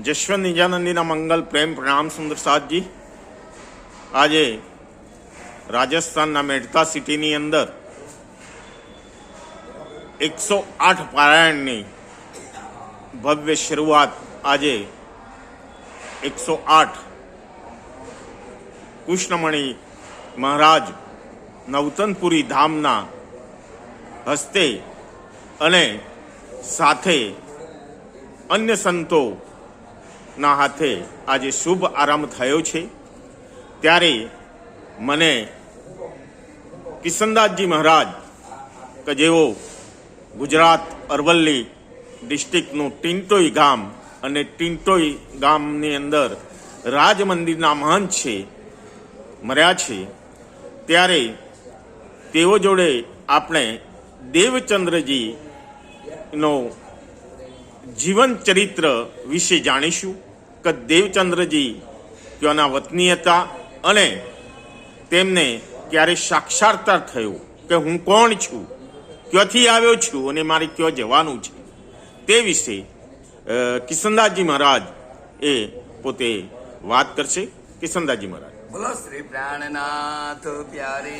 જશવંત નિજાનંદીના મંગલ, પ્રેમ પ્રણામ સુંદર સાતજી આજે રાજસ્થાનના મેડતા સિટીની અંદર એકસો આઠ પારાયણની ભવ્ય શરૂઆત આજે એકસો આઠ કૃષ્ણમણી મહારાજ નવતનપુરી ધામના હસ્તે અને સાથે અન્ય સંતોના હાથે આજે શુભ આરંભ થયો છે. ત્યારે મને કિશનદાસજી મહારાજ કે જેઓ ગુજરાત અરવલ્લી ડિસ્ટ્રિક્ટનું ટિન્ટોઈ ગામ અને ટિન્ટોઈ ગામની અંદર રાજ મંદિરના મહંત છે, મર્યા છે, ત્યારે તેઓ જોડે આપણે દેવચંદ્રજીનો જીવન ચરિત્ર વિશે જાણીશું. કે દેવચંદ્રજી ત્યાંના વતની હતા અને તેમને ક્યારે સાક્ષાત્કાર થયો કે હું કોણ છું ક્યાંથી આવ્યો છું અને મારે ક્યાં જવાનું છે. તે વિશે કિશનદાસજી મહારાજ એ પોતે વાત કરશે. કિશનદાસજી મહારાજ. બોલો શ્રી પ્રાણનાથ પ્યારે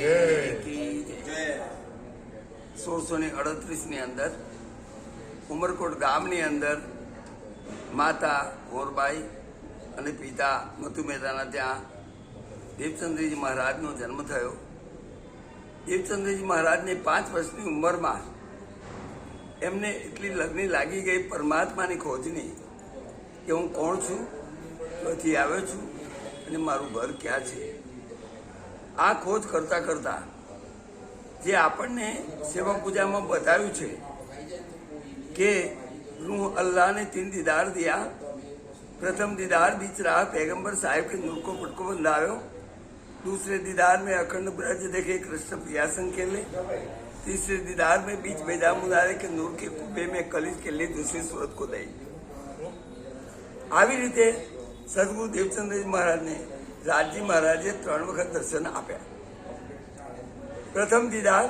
સોળસો ને અડત્રીસની અંદર ઉમરકોટ ગામની અંદર માતા ગોરબાઈ અને પિતા મતુ મહેતાના ત્યાં દેવચંદ્રજી મહારાજનો જન્મ થયો. દેવચંદ્રજી મહારાજને પાંચ વર્ષની ઉંમરમાં એમને એટલી લગ્ની લાગી ગઈ પરમાત્માની ખોજની કે હું કોણ છું, ક્યાંથી આવ્યો છું અને મારું ઘર ક્યાં છે. આ ખોજ કરતા કરતા જે આપણને સેવા પૂજામાં બતાવ્યું છે કે રૂહ अल्लाह ने तीन दीदार दिया प्रथम दीदार बीच रहा पैगंबर साहिब के नूर को पटको बंधायो दूसरे दीदार में अखंड ब्रज देखे कृष्ण प्रियासन के लिए तीसरे दीदार में बीच भेजा मुदारे के नूर के कुबे में कलिज के लिए दूसरी सूरत को दई આવી રીતે સદગુરુ દેવચંદ્રજી મહારાજને રાજજી મહારાજે ત્રણ વખત દર્શન આપ્યા પ્રથમ દીદાર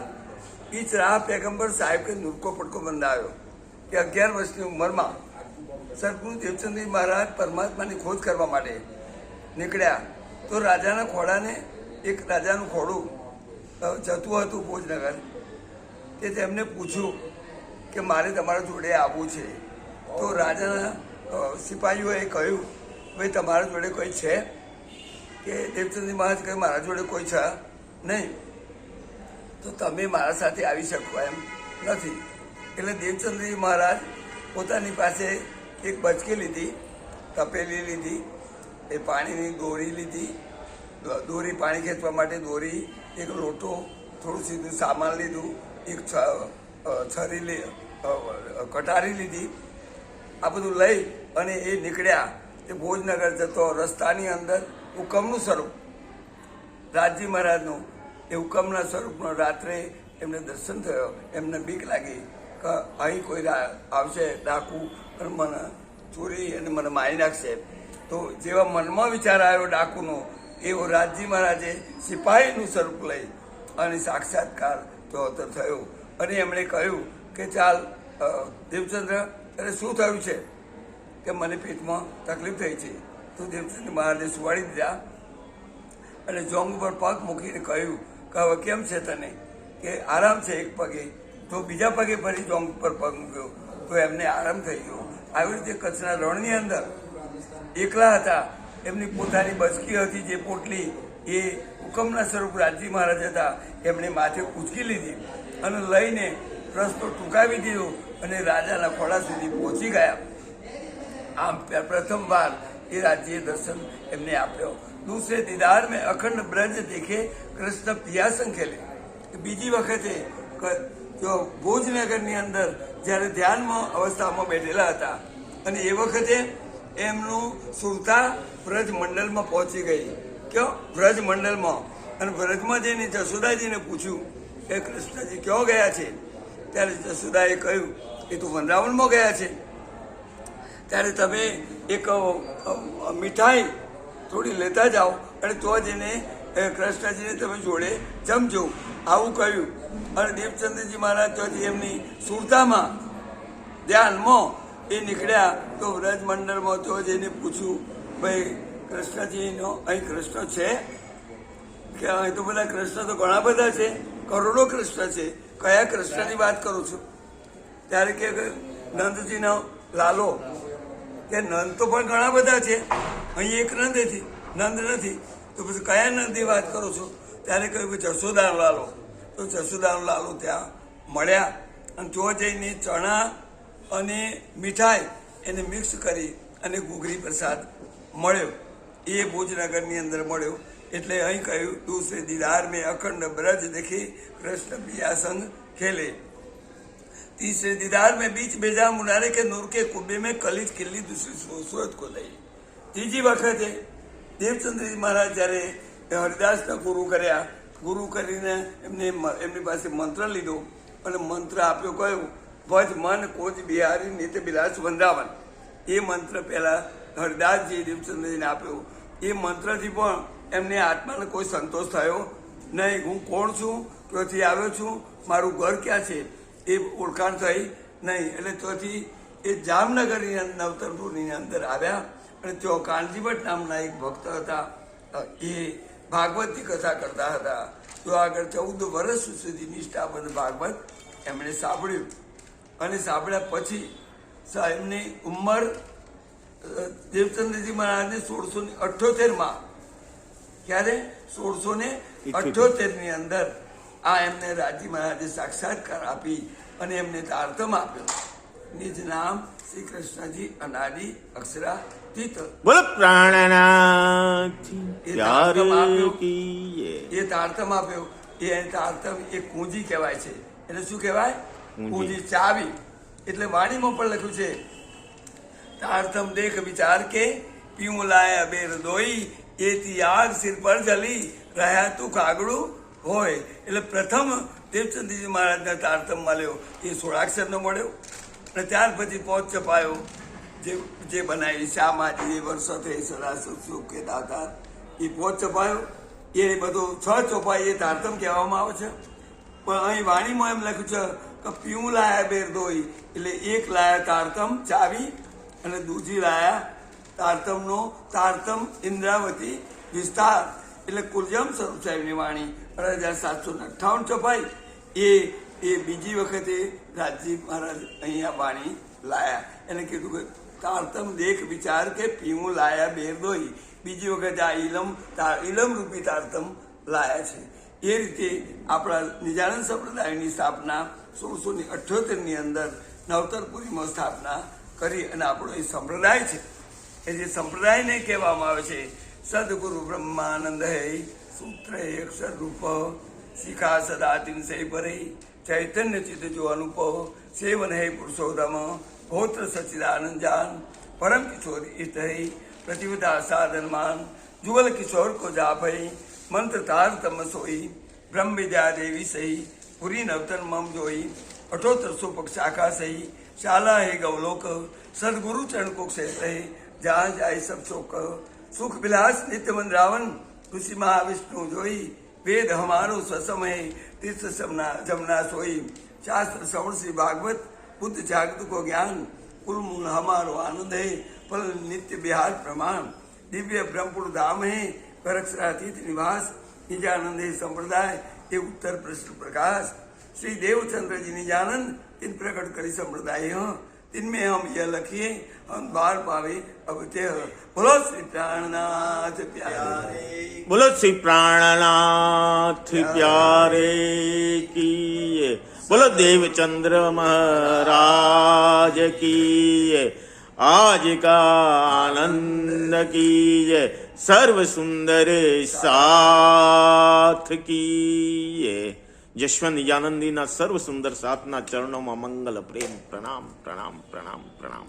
બીચ રાહ પેગંબર સાહેબ કે નૂરકો પટકો બંધાયો કે અગિયાર વર્ષની ઉંમરમાં સદગુરુ દેવચંદ્રજી મહારાજ પરમાત્માની ખોજ કરવા માટે નીકળ્યા. તો રાજાના ખોડાને એક રાજાનું ખોડું જતું હતું ભોજનગર. તે તેમને પૂછ્યું કે મારે તમારા જોડે આવવું છે. તો રાજાના સિપાહીઓએ કહ્યું, ભાઈ, તમારા જોડે કોઈ છે? કે દેવચંદ્રજી મહારાજ કહે, મારા જોડે કોઈ છે નહીં. તો તમે મારા સાથે આવી શકો એમ નથી. એટલે દેવચંદ્રજી મહારાજ પોતાની પાસે એક બચકી લીધી, તપેલી લીધી, એ પાણીની દોરી લીધી દોરી પાણી ખેંચવા માટે દોરી, એક લોટો, થોડું સીધું સામાન લીધું, એક છરી કટારી લીધી. આ બધું લઈ અને એ નીકળ્યા. તે ભોજનગર જતો રસ્તાની અંદર હુકમનું સ્વરૂપ. રાજજી મહારાજનું એ હુકમના સ્વરૂપનો રાત્રે એમને દર્શન થયો. એમને બીક લાગી. અહીં કોઈ આવશે, ડાકુ, અને મને ચોરી અને મને મારી નાખશે. તો જેવા મનમાં વિચાર આવ્યો ડાકુનો, એવો રાજજી મહારાજે સિપાહીનું સ્વરૂપ લઈ અને સાક્ષાત્કાર ચોતર થયો. અને એમણે કહ્યું કે ચાલ દેવચંદ્ર, અરે શું થયું છે? કે મને પેટમાં તકલીફ થઈ છે. તો દેવચંદ્ર મહારાજે સુવાડી દીધા અને જોંગ ઉપર પગ મૂકીને કહ્યું કે હવે કેમ છે તને? કે આરામ છે એક પગે. તો બીજા પગે ફરી જોંગ ઉપર પગ મૂક્યો. તો એમને આરામ થઈ ગયો. આવી રીતે કચ્છના રણની અંદર એકલા હતા. એમની પોતાની બસકી હતી જે પોટલી એ હુકમના સ્વરૂપ રાજજી મહારાજ હતા. એમણે માથે ઉચકી લીધી અને લઈને રસ્તો ટૂંકાવી દીધો અને રાજાના ખોળા સુધી પહોંચી ગયા. આમ પ્રથમવાર પ્રથમ વાર એ રાજ્ય દર્શન એમને આપ્યો. દૂસરે દીદાર મેં અખંડ બ્રજ દેખે કૃષ્ણ પિયાસન ખેલે બીજી વખતે ક- જો ભોજનગરની અંદર જ્યારે ધ્યાનમાં અવસ્થામાં બેઠેલા હતા અને એ વખતે એમનું સુરતા વ્રજ મંડળમાં પહોંચી ગઈ. કયો? વ્રજ મંડળમાં. અને વ્રજમાં જઈને જસુદાજીને પૂછ્યું કે કૃષ્ણજી ક્યાં ગયા છે? ત્યારે જસુદાએ કહ્યું, એ તું વનરાવણમાં ગયા છે. ત્યારે તમે એક મીઠાઈ થોડી લેતા જાઓ અને તો જ એને એ, કૃષ્ણજીને તમે જોડે જમજો. આવું કહ્યું. અને દેવચંદ્રજી મહારાજ ત્યાંથી એમની સુરતામાં ધ્યાનમાં એ નીકળ્યા તો વ્રજ મંડળમાં તો જઈને પૂછ્યું ભાઈ કૃષ્ણજીનો અહીં કૃષ્ણ છે? કે અહીં તો બધા કૃષ્ણ તો ઘણા બધા છે. કરોડો કૃષ્ણ છે. કયા કૃષ્ણની વાત કરું છું? ત્યારે કે નંદજીનો લાલો. કે નંદ તો પણ ઘણા બધા છે. અહીં એક નંદ નથી નંદ નથી. તો પછી કયા નંદની વાત કરો છો ત્યારે કહ્યું કે જશોદાનો લાલો તો જશોદાનો લાલો ત્યાં મળ્યા અને જો જઈને ચણા અને મીઠાઈ એને મિક્સ કરી અને ઘૂઘરી પ્રસાદ મળ્યો એ ભુજનગરની અંદર મળ્યો એટલે અહીં કહ્યું દૂસરે દીદાર મેં અખંડ બ્રજ દેખી કૃષ્ણ પિયા સંગ ખેલે तीसरे दीदार में बीच भेजा मुनारे के नूर के कुब्बे में कलित किल्ली दूसरी सु- सूरत को લઈ ત્રીજી વખતે દેવચંદ્રજી મહારાજ જ્યારે હરિદાસના ગુરુ કર્યા, ગુરુ કરીને એમને એમની પાસે મંત્ર લીધો અને મંત્ર આપ્યો કયો ભજ મન કોચ બિહારી નિત્ય બિલાસ વંદાવન. એ મંત્ર પહેલા હરિદાસજી દેવચંદ્રજીને આપ્યો. એ મંત્રથી પણ એમને આત્માને કોઈ સંતોષ થયો નહીં. હું કોણ છું? ક્યાંથી આવ્યો છું? મારું ઘર ક્યાં છે? એ ઓળખાણ થઈ નહીં. એટલે ત્યાંથી એ જામનગરની નવતરપુરની અંદર આવ્યા અને તેઓ કાનજીભટ્ટ નામના એક ભક્ત હતા. એ ભાગવતની કથા કરતા હતા. તો આગળ ચૌદ વર્ષ સુધી નિષ્ઠાબંધ ભાગવત એમણે સાંભળ્યું. અને સાંભળ્યા પછી સાહેબની ઉંમર દેવચંદ્રજી મહારાજને સોળસો ને અઠ્યોતેરમાં. ક્યારે? સોળસો ને અઠ્યોતેરની અંદર આ એમને રાજી મહારાજે સાક્ષાત્કાર આપી અને એમને તારતમ આપ્યો. નિજ નામ શ્રી કૃષ્ણજી અનાદિ અક્ષરાતીત બોલો પ્રાણનાથ એ તારતમ આપ્યો. એ તારતમ એ કુંજી કહેવાય છે. એટલે શું કહેવાય? કુંજી. ચાવી. એટલે વાણીમાં પણ લખ્યું છે તારતમ દેખ વિચાર કે પીવું લાયા બેર દોઈ એથી આગ સિર પર જલી રહ્યા તું કાગડું હોય. એટલે પ્રથમ દેવચંદજી મહારાજના તારતમ મળ્યો એ સોળાક્ષરનો મળ્યો. અને ત્યાર પછી પહોંચ ચપાયો. જે જે બનાવી શ્યામાજી વર્ષોથી સદા સુખ કે દાતા એ પહોંચ ચપાયો. એ બધું છ ચોપાઈ એ તારતમ કહેવામાં આવે છે. પણ અહીં વાણીમાં એમ લખ્યું છે કે પીવું લાયા બેર દોઈ એટલે એક લાયા તારતમ ચાવી અને દૂજી લાયા તારતમનો તારતમ ઇન્દ્રાવતી વિસ્તાર. એટલે કુલજમ સ્વરૂપ સાહેબની વાણી, અઢાર હજાર સાતસો અઠ્ઠાવન છપાઈ એ એ બીજી વખતે રાજજી મહારાજ અહીંયા વાણી લાયા. એને કીધું કે, તારતમ દેખ વિચાર કે પીવું લાયા બેર દોઈ. બીજી વખત આ ઇલમ ઇલમ રૂપી તારતમ લાયા છે. એ રીતે આપણા નિજાનંદ સંપ્રદાયની સ્થાપના સોળસો ને અઠ્યોતેરની અંદર નવતરપુરીમાં સ્થાપના કરી અને આપણો એ સંપ્રદાય છે. એ જે સંપ્રદાયને કહેવામાં આવે છે, સદગુરુ બ્રહ્માનંદ હૈ સૂત્ર અક્ષર રૂપ શિખા સદા તિનસે પરે चैतन्य चित जो अनुपव सेवन है पुरुषोदम होत्र सचिदानंद जान, परम किशोर इत है, प्रतिविधा साधन मान, जुगल किशोर को जाप है मंत्र तार तम सोई ब्रह्म विद्या देवी सही, पुरी नवतन मम जोई अठोत्र सुपक शाखा सही, शाला है गवलोक सदगुरु चरण को क्षेत्र है, जहाँ जाए सब शोक, सुख विलास नित्य मन रावण ऋषि महाविष्णु जोई वेद हमारो स्वसम है तीर्थ समना जमना सोई शास्त्र श्रवण श्री भागवत बुद्ध जागृत को ज्ञान कुल मूल हमारो आनंद है फल नित्य बिहार प्रमाण दिव्य ब्रह्मपुर धाम है परक्षरातीत निवास निजानंद है संप्रदाय ये उत्तर प्रश्न प्रकाश श्री देवचंद्र जी निजानंद इन प्रकट करी संप्रदाय हैं इनमें हम यह लखिए हम बार पावे अब ते बोलो श्री प्राणनाथ प्यारे बोलो श्री प्राणनाथ प्यारे की बोलो देवचंद्र महाराज की आज का आनंद की सर्व सुंदर साथ की જશવંત યાનંદીના સર્વ સુંદર સાતના ચરણોમાં મંગલ પ્રેમ પ્રણામ પ્રણામ પ્રણામ પ્રણામ.